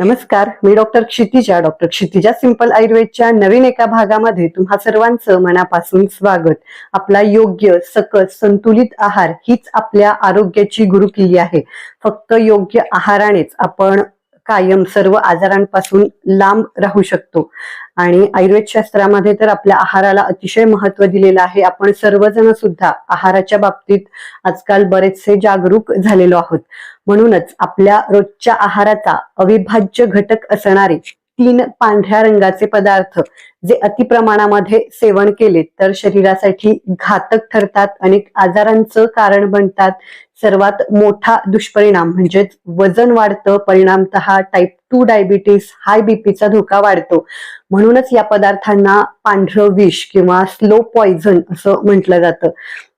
नमस्कार मी doctor Kshitija doctor Kshitija simple आयुर्वेदच्या नवीन एका भागामध्ये तुम्हा सर्वांचं मनापासून स्वागत. आपला योग्य सकस संतुलित आहार हीच आपल्या आरोग्याची गुरुकिल्ली आहे. फक्त योग्य आहारानेच आपण कायम सर्व आजारांपासून लांब राहू शकतो. आणि आयुर्वेद शास्त्रामध्ये तर आपल्या आहाराला अतिशय महत्त्व दिलेलं आहे. आपण सर्वजण सुद्धा आहाराच्या बाबतीत आजकाल बरेचसे जागरूक झालेलो आहोत. म्हणूनच आपल्या रोजच्या आहाराचा अविभाज्य घटक असणारे तीन पांढऱ्या रंगाचे पदार्थ जे अतिप्रमाणामध्ये सेवन केले तर शरीरासाठी घातक ठरतात. अनेक आजारांचं कारण बनतात. सर्वात मोठा दुष्परिणाम म्हणजेच वजन वाढतं. परिणामतः टाईप टू डायबिटीस हाय बीपीचा धोका वाढतो. म्हणूनच या पदार्थांना पांढरं विष किंवा स्लो पॉइझन असं म्हटलं जातं.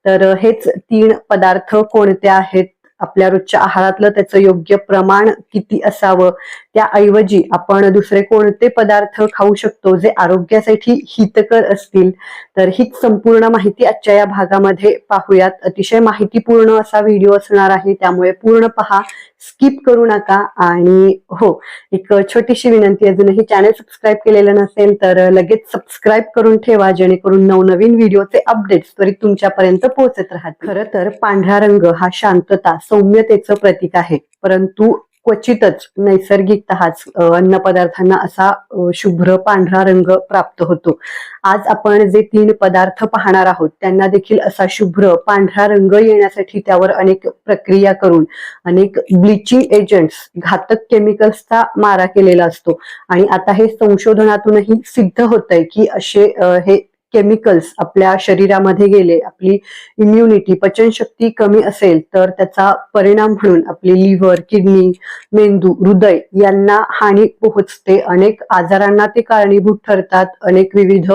तर हेच तीन पदार्थ कोणते आहेत? आपल्या रोजच्या आहारातलं त्याचं योग्य प्रमाण किती असावं? त्याऐवजी आपण दुसरे कोणते पदार्थ खाऊ शकतो जे आरोग्यासाठी हितकर असतील? तर हीच संपूर्ण माहिती आजच्या या भागामध्ये पाहूयात. अतिशय माहितीपूर्ण असा व्हिडिओ असणार आहे. त्यामुळे पूर्ण पहा. स्किप करू नका. आणि हो एक छोटीशी विनंती. अजूनही चॅनल सबस्क्राईब केलेलं नसेल तर लगेच सबस्क्राईब करून ठेवा. जेणेकरून नवनवीन व्हिडिओचे अपडेट्स त्वरित तुमच्यापर्यंत पोहोचत राहतात खरं तर पांढरा रंग हा शांतता सौम्यतेचं प्रतीक आहे. परंतु क्वचितच नैसर्गिकतःच अन्न पदार्थांना असा शुभ्र पांढरा रंग प्राप्त होतो. आज आपण जे तीन पदार्थ पाहणार आहोत त्यांना देखील असा शुभ्र पांढरा रंग येण्यासाठी त्यावर अनेक प्रक्रिया करून अनेक ब्लिचिंग एजंट्स घातक केमिकल्सचा मारा केलेला असतो. आणि आता हे संशोधनातूनही सिद्ध होत आहे की असे हे केमिकल्स आपल्या शरीरामध्ये गेले आपली इम्युनिटी पचनशक्ती कमी असेल तर त्याचा परिणाम म्हणून आपली लिव्हर किडनी मेंदू हृदय यांना हानी पोहोचते. अनेक आजारांना ते कारणीभूत ठरतात. अनेक विविध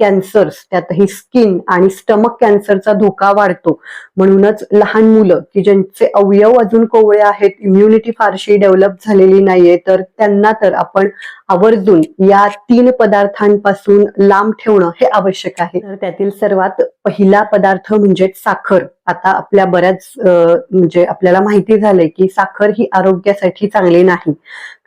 कॅन्सर्स त्यातही स्किन आणि स्टमक कॅन्सरचा धोका वाढतो. म्हणूनच लहान मुलं की ज्यांचे अवयव अजून कोवळे आहेत इम्युनिटी फारशी डेव्हलप झालेली नाहीये तर त्यांना तर आपण आवर्जून या तीन पदार्थांपासून लांब ठेवणं हे आवश्यक आहे. तर त्यातील सर्वात पहिला पदार्थ म्हणजे साखर. आता आपल्या बऱ्याच म्हणजे आपल्याला माहिती झालंय की साखर ही आरोग्यासाठी चांगली नाही.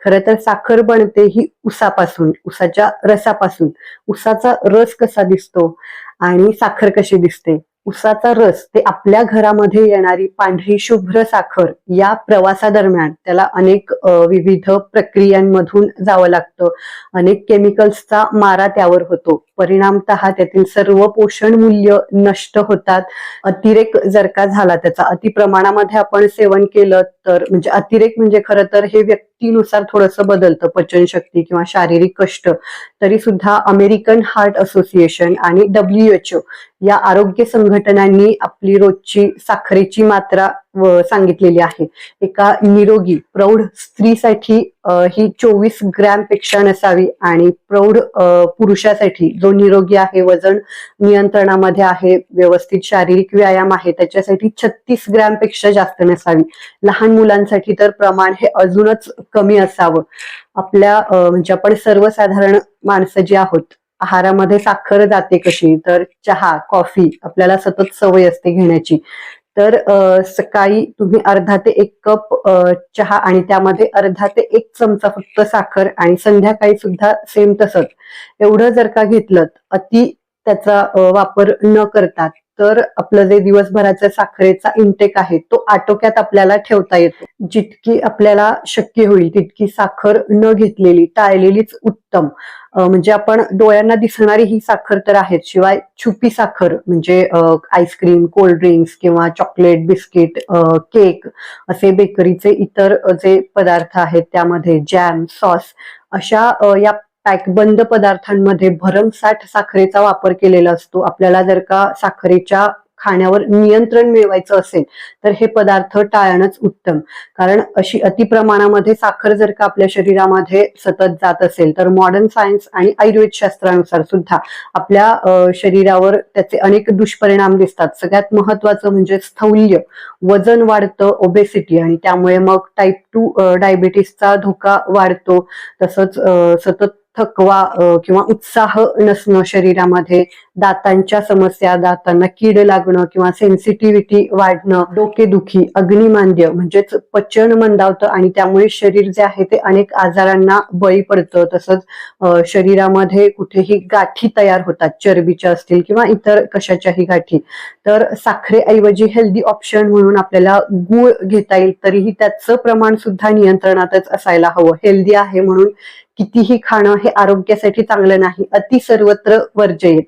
खरं तर साखर बनते ही उसापासून उसाच्या रसापासून. उसाचा रस कसा दिसतो आणि साखर कशी दिसते? उसाचा रस ते आपल्या घरामध्ये येणारी पांढरी शुभ्र साखर या प्रवासादरम्यान त्याला अनेक विविध प्रक्रियांमधून जावं लागतं. अनेक केमिकल्सचा मारा त्यावर होतो. परिणामतः त्यातील सर्व पोषण मूल्य नष्ट होतात. अतिरेक जर का झाला त्याचा अति प्रमाणामध्ये आपण सेवन केलं तर म्हणजे अतिरेक म्हणजे खरं तर हे व्यक्तीनुसार थोडंसं बदलतं. पचनशक्ती किंवा शारीरिक कष्ट. तरी सुद्धा अमेरिकन हार्ट असोसिएशन आणि डब्ल्यूएचओ या आरोग्य संघटनांनी आपली रोजची साखरेची मात्रा सांगितलेली आहे. एका निरोगी प्रौढ स्त्रीसाठी ही चोवीस ग्रॅमपेक्षा नसावी आणि प्रौढ पुरुषासाठी जो निरोगी आहे वजन नियंत्रणामध्ये आहे व्यवस्थित शारीरिक व्यायाम आहे त्याच्यासाठी छत्तीस ग्रॅमपेक्षा जास्त नसावी. लहान मुलांसाठी तर प्रमाण हे अजूनच कमी असावं. आपल्या म्हणजे आपण सर्वसाधारण माणसं जी आहोत आहारामध्ये साखर जाते कशी? तर चहा कॉफी आपल्याला सतत सवय असते घेण्याची. तर सकाळी तुम्ही अर्धा ते एक कप चहा आणि त्यामध्ये अर्धा ते एक चमचा फक्त साखर आणि संध्याकाळी सुद्धा सेम तसंच. एवढं जर का घेतलं अति त्याचा वापर न करता तर आपलं जे दिवसभराचा साखरेचा इंटेक आहे तो आटोक्यात आपल्याला ठेवता येतो. जितकी आपल्याला शक्य होईल तितकी साखर न घेतलेली टाळलेलीच उत्तम. म्हणजे आपण डोळ्यांना दिसणारी ही साखर तर आहेच. शिवाय छुपी साखर म्हणजे आईस्क्रीम कोल्ड ड्रिंक्स किंवा चॉकलेट बिस्किट केक असे बेकरीचे इतर जे पदार्थ आहेत त्यामध्ये जॅम सॉस अशा या पॅकबंद पदार्थांमध्ये भरमसाठ साखरेचा वापर केलेला असतो. आपल्याला जर का साखरेच्या खाण्यावर नियंत्रण मिळवायचं असेल तर हे पदार्थ टाळणंच उत्तम. कारण अशी अतिप्रमाणामध्ये साखर जर का आपल्या शरीरामध्ये सतत जात असेल तर मॉडर्न सायन्स आणि आयुर्वेद शास्त्रानुसार सुद्धा आपल्या शरीरावर त्याचे अनेक दुष्परिणाम दिसतात. सगळ्यात महत्वाचं म्हणजे स्थौल्य. वजन वाढतं ओबेसिटी आणि त्यामुळे मग टाईप टू डायबिटीसचा धोका वाढतो. तसंच सतत थकवा किंवा उत्साह नसणं शरीरामध्ये दातांच्या समस्या दातांना कीड लागणं किंवा सेन्सिटिव्हिटी वाढणं डोकेदुखी अग्निमांद्य म्हणजेच पचन मंदावतं आणि त्यामुळे शरीर जे आहे ते अनेक आजारांना बळी पडतं. तसंच शरीरामध्ये कुठेही गाठी तयार होतात चरबीच्या असतील किंवा इतर कशाच्याही गाठी. तर साखरेऐवजी हेल्दी ऑप्शन म्हणून आपल्याला गुळ घेता येईल तरीही त्याचं प्रमाण सुद्धा नियंत्रणातच असायला हवं. हेल्दी आहे म्हणून कितीही खाणं हे आरोग्यासाठी चांगलं नाही अति सर्वत्र वर्जयेत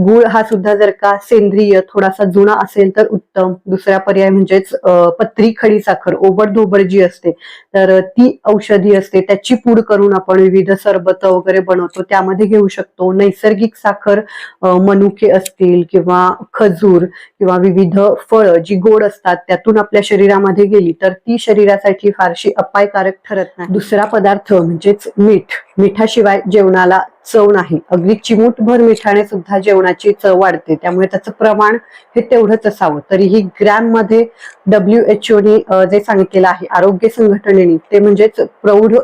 गुळ हा सुद्धा जर का सेंद्रिय थोडासा जुना असेल तर उत्तम. दुसरा पर्याय म्हणजेच पत्री खडी साखर ओबडधोबड जी असते तर ती औषधी असते. त्याची पूड करून आपण विविध सरबत वगैरे बनवतो. त्यामध्ये घेऊ शकतो. नैसर्गिक साखर मनुके असतील किंवा खजूर किंवा विविध फळं जी गोड असतात त्यातून आपल्या शरीरामध्ये गेली तर ती शरीरासाठी फारशी अपायकारक ठरत नाही. दुसरा पदार्थ म्हणजेच मीठ. मिठाशिवाय जेवणाला चव नाही. अगदी चिमूटभर मिठाने सुद्धा जेवणाची चव वाढते. त्यामुळे त्याचं प्रमाण हे तेवढंच असावं. तरीही ग्रॅममध्ये डब्ल्यू एच ओनी जे सांगितलेलं आहे आरोग्य संघटनेने ते म्हणजेच प्रौढ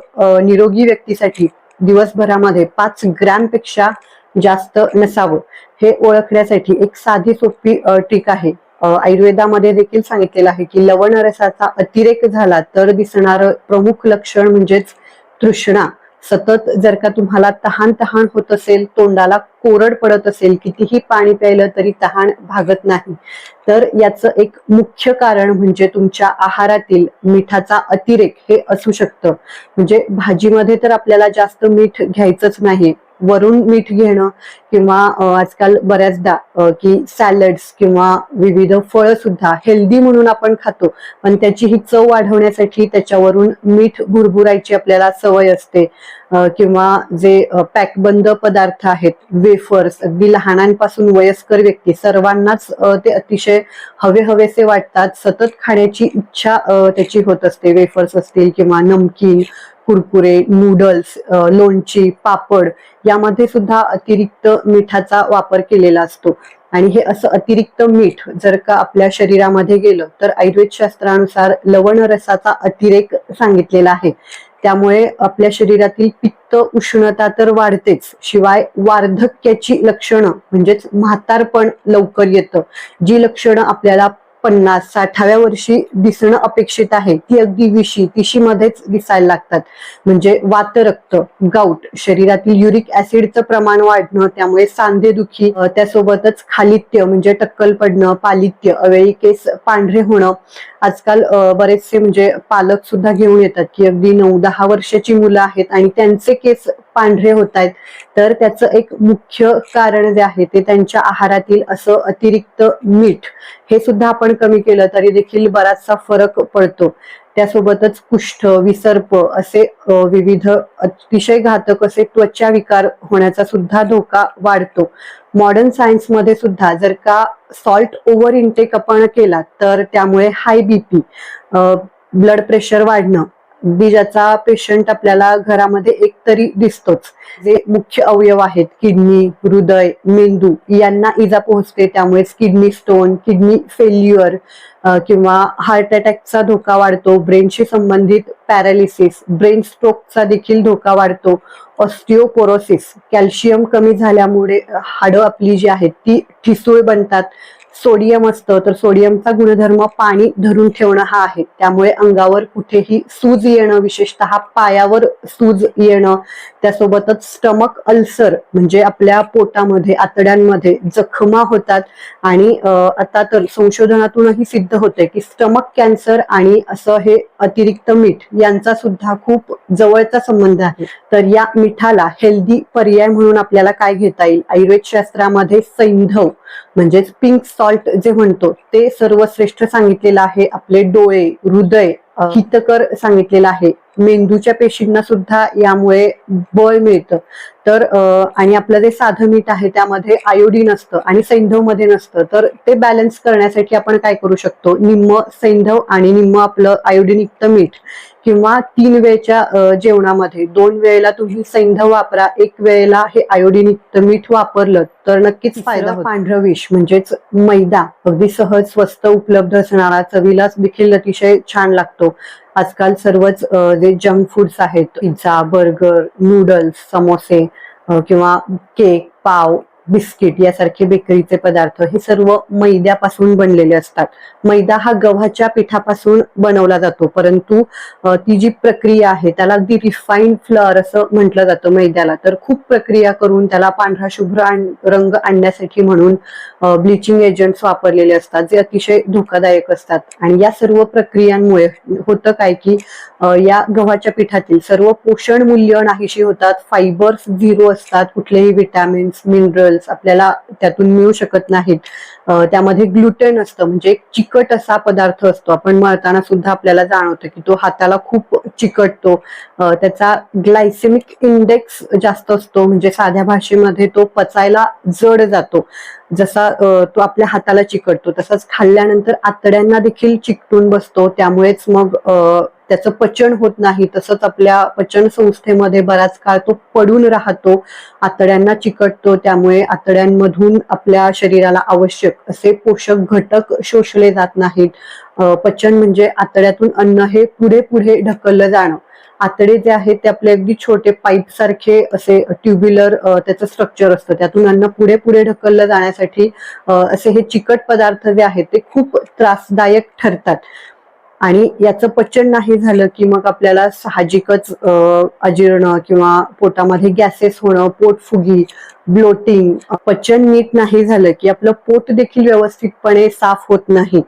निरोगी व्यक्तीसाठी दिवसभरामध्ये पाच ग्रॅमपेक्षा जास्त नसावं. हे ओळखण्यासाठी एक साधी सोपी टीक ट्रिक आहे. आयुर्वेदामध्ये देखील सांगितलेलं आहे की लवण रसाचा अतिरेक झाला तर दिसणारं प्रमुख लक्षण म्हणजेच तृष्णा. सतत जर का तुम्हाला तहान तहान होत असेल तोंडाला कोरड पडत असेल कितीही पाणी प्यायलं तरी तहान भागत नाही. तर याचं एक मुख्य कारण म्हणजे तुमच्या आहारातील मिठाचा अतिरेक हे असू शकतं. म्हणजे भाजीमध्ये तर आपल्याला जास्त मीठ घ्यायचंच नाही. वरून मीठ घेणं किंवा आजकाल बऱ्याचदा की सॅलड्स किंवा विविध फळं सुद्धा हेल्दी म्हणून आपण खातो. पण त्याची ही चव वाढवण्यासाठी त्याच्यावरून मीठ भुरभुरायची आपल्याला सवय असते. किंवा जे पॅकबंद पदार्थ आहेत वेफर्स अगदी लहानांपासून वयस्कर व्यक्ती सर्वांनाच ते अतिशय हवे हवेसे वाटतात. सतत खाण्याची इच्छा त्याची होत असते. वेफर्स असतील किंवा नमकीन कुरकुरे नूडल्स लोणची पापड यामध्ये सुद्धा अतिरिक्त मिठाचा वापर केलेला असतो. आणि हे असं अतिरिक्त मीठ जर का आपल्या शरीरामध्ये गेलं तर आयुर्वेद शास्त्रानुसार लवण रसाचा अतिरेक सांगितलेला आहे. त्यामुळे आपल्या शरीरातील पित्त उष्णता तर वाढतेच शिवाय वार्धक्याची लक्षणं म्हणजेच म्हातारपण लवकर येतं. जी लक्षणं आपल्याला पन्नास साठाव्या वर्षी दिसणं अपेक्षित आहे. ती अगदी विशी तिशी मध्येच दिसायला लागतात. म्हणजे वातरक्त गाऊट शरीरातील युरिक ऍसिडचं प्रमाण वाढणं त्यामुळे सांधेदुखी त्यासोबतच खालित्य म्हणजे टक्कल पडणं पालित्य अवेळी केस पांढरे होणं आजकाल बरेचसे म्हणजे पालक सुद्धा घेऊन येतात की अगदी नऊ दहा वर्षाची मुलं आहेत आणि त्यांचे केस पांढरे होत आहेत. तर त्याचं एक मुख्य कारण जे आहे ते त्यांच्या आहारातील असं अतिरिक्त मीठ हे सुद्धा आपण कमी केलं तरी देखील बराचसा फरक पडतो. त्यासोबतच कुष्ठ विसर्प असे विविध अतिशय घातक असे त्वचा विकार होण्याचा सुद्धा धोका वाढतो. मॉडर्न सायन्समध्ये सुद्धा जर का सॉल्ट ओव्हर इनटेक आपण केला तर त्यामुळे हाय बीपी ब्लड प्रेशर वाढणं अगदी ज्याचा पेशंट आपल्याला घरामध्ये एक तरी दिसतोच. जे मुख्य अवयव आहेत किडनी हृदय मेंदू यांना इजा पोहोचते. त्यामुळेच किडनी स्टोन किडनी फेल्युअर किंवा हार्ट अटॅकचा धोका वाढतो. ब्रेनशी संबंधित पॅरालिसिस ब्रेन स्ट्रोकचा देखील धोका वाढतो. ऑस्टिओपोरोसिस कॅल्शियम कमी झाल्यामुळे हाडं आपली जी आहेत ती ठिसूळ बनतात. सोडियम असतं तर सोडियमचा गुणधर्म पाणी धरून ठेवणं हा आहे. त्यामुळे अंगावर कुठेही सूज येणं विशेषतः पायावर सूज येणं त्यासोबतच स्टमक अल्सर म्हणजे आपल्या पोटामध्ये आतड्यांमध्ये जखमा होतात. आणि आता तर संशोधनातूनही सिद्ध होते की स्टमक कॅन्सर आणि असं हे अतिरिक्त मीठ यांचा सुद्धा खूप जवळचा संबंध आहे. तर या मिठाला हेल्दी पर्याय म्हणून आपल्याला काय घेता येईल? आयुर्वेद शास्त्रामध्ये सैंधव म्हणजेच पिंक सॉल्ट जे म्हणतो ते सर्वश्रेष्ठ सांगितलेलं आहे. आपले डोळे हृदय हितकर सांगितलेलं आहे. मेंदूच्या पेशींना सुद्धा यामुळे बळ मिळतं. तर आणि आपलं जे साधं मीठ आहे त्यामध्ये आयोडीन असतं आणि सैंधवमध्ये नसतं. तर ते बॅलन्स करण्यासाठी आपण काय करू शकतो? निम्म सैंधव आणि निम्म आपलं आयोडीनयुक्त मीठ. किंवा तीन वेळच्या जेवणामध्ये दोन वेळेला तुम्ही सैंधव वापरा एक वेळेला हे आयोडीनयुक्त मीठ वापरलं तर नक्कीच फायदा. पांढरं विष म्हणजेच मैदा अगदी सहज स्वस्त उपलब्ध असणारा चवीला देखील अतिशय छान लागतो आजकाल सर्वच जे जंक फूड्स आहेत पिझ्झा बर्गर नूडल्स समोसे किंवा केक पाव बिस्किट यासारखे बेकरीचे पदार्थ हे सर्व मैद्यापासून बनलेले असतात. मैदा हा गव्हाच्या पिठापासून बनवला जातो परंतु ती जी प्रक्रिया आहे त्याला अगदी रिफाईंड फ्लॉर असं म्हटलं जातं मैद्याला. तर खूप प्रक्रिया करून त्याला पांढरा शुभ्र रंग आणण्यासाठी म्हणून ब्लिचिंग एजंट्स वापरलेले असतात जे अतिशय धोकादायक असतात. आणि या सर्व प्रक्रियांमुळे होतं काय की या गव्हाच्या पिठातील सर्व पोषण मूल्य नाहीशी होतात. फायबर्स झिरो असतात. कुठलेही विटॅमिन्स मिनरल्स आपल्याला त्यातून मिळू शकत नाहीत. त्यामध्ये ग्लुटेन असतं. म्हणजे एक चिकट असा पदार्थ असतो. आपण मळताना सुद्धा आपल्याला जाणवतं की तो हाताला खूप चिकटतो. त्याचा ग्लायसेमिक इंडेक्स जास्त असतो. म्हणजे साध्या भाषेमध्ये तो पचायला जड जातो. जसा तो आपल्या हाताला चिकटतो. तसंच खाल्ल्यानंतर आतड्यांना देखील चिकटून बसतो. त्यामुळेच मग त्याचं पचन होत नाही तसंच आपल्या पचन संस्थेमध्ये बराच काळ तो पडून राहतो आतड्यांना चिकटतो त्यामुळे आतड्यांमधून आपल्या शरीराला आवश्यक असे पोषक घटक शोषले जात नाहीत. पचन म्हणजे आतड्यातून अन्न हे पुढे पुढे ढकललं जाणं. आतडे जे आहेत ते आपले अगदी छोटे पाईप सारखे असे ट्युब्युलर त्याचं स्ट्रक्चर असतं. त्यातून अन्न पुढे पुढे ढकललं जाण्यासाठी असे हे चिकट पदार्थ जे आहेत ते खूप त्रासदायक ठरतात. आणि याचं पचन नाही झालं की मग आपल्याला साहजिकच अजीर्ण किंवा पोटामध्ये गॅसेस होणं पोटफुगी ब्लोटिंग पचन नीट नाही झालं की आपलं पोट देखील व्यवस्थितपणे साफ होत नाही.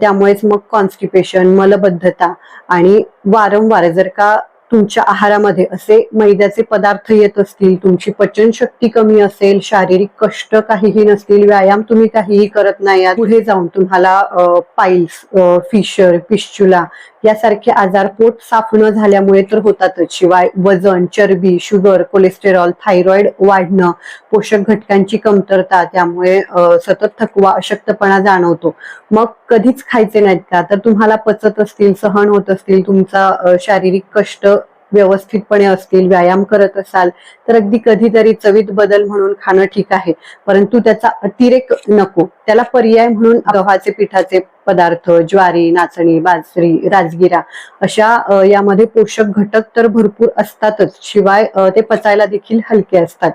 त्यामुळेच मग कॉन्स्टिपेशन मलबद्धता आणि वारंवार जर का तुमच्या आहारामध्ये असे मैद्याचे पदार्थ येत असतील तुमची पचनशक्ती कमी असेल शारीरिक कष्ट काहीही नसतील व्यायाम तुम्ही काहीही करत नाही पुढे जाऊन तुम्हाला पाईल्स फिशर पिश्चुला यासारखे आजार पोट साफ न झाल्यामुळे तर होतातच. शिवाय वजन चरबी शुगर कोलेस्टेरॉल थायरॉइड वाढणं पोषक घटकांची कमतरता त्यामुळे सतत थकवा अशक्तपणा जाणवतो. मग कधीच खायचे नाहीत का? तर तुम्हाला पचत असतील सहन होत असतील तुमचा शारीरिक कष्ट व्यवस्थितपणे असतील व्यायाम करत असाल तर अगदी कधीतरी चवीत बदल म्हणून खाणं ठीक आहे. परंतु त्याचा अतिरेक नको. त्याला पर्याय म्हणून गव्हाचे पिठाचे पदार्थ ज्वारी नाचणी बाजरी राजगिरा अशा यामध्ये पोषक घटक तर भरपूर असतातच. शिवाय ते पचायला देखील हलके असतात.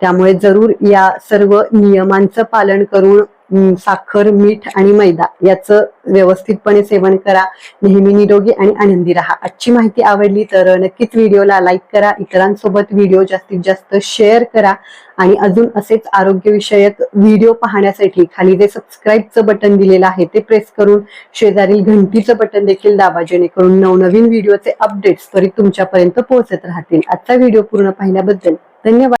त्यामुळे जरूर या सर्व नियमांचं पालन करून साखर मीठ आणि मैदा याचं व्यवस्थितपणे सेवन करा. नेहमी निरोगी आणि आनंदी राहा. आजची माहिती आवडली तर नक्कीच व्हिडिओला लाईक करा. इतरांसोबत व्हिडिओ जास्तीत जास्त शेअर करा. आणि अजून असेच आरोग्यविषयक व्हिडिओ पाहण्यासाठी खाली जे सबस्क्राईबचं बटन दिलेलं आहे ते प्रेस करून शेजारील घंटीचं बटन देखील दाबा जेणेकरून नवनवीन व्हिडिओचे अपडेट्स त्वरित तुमच्यापर्यंत पोहोचत राहतील. आजचा व्हिडिओ पूर्ण पाहिल्याबद्दल धन्यवाद.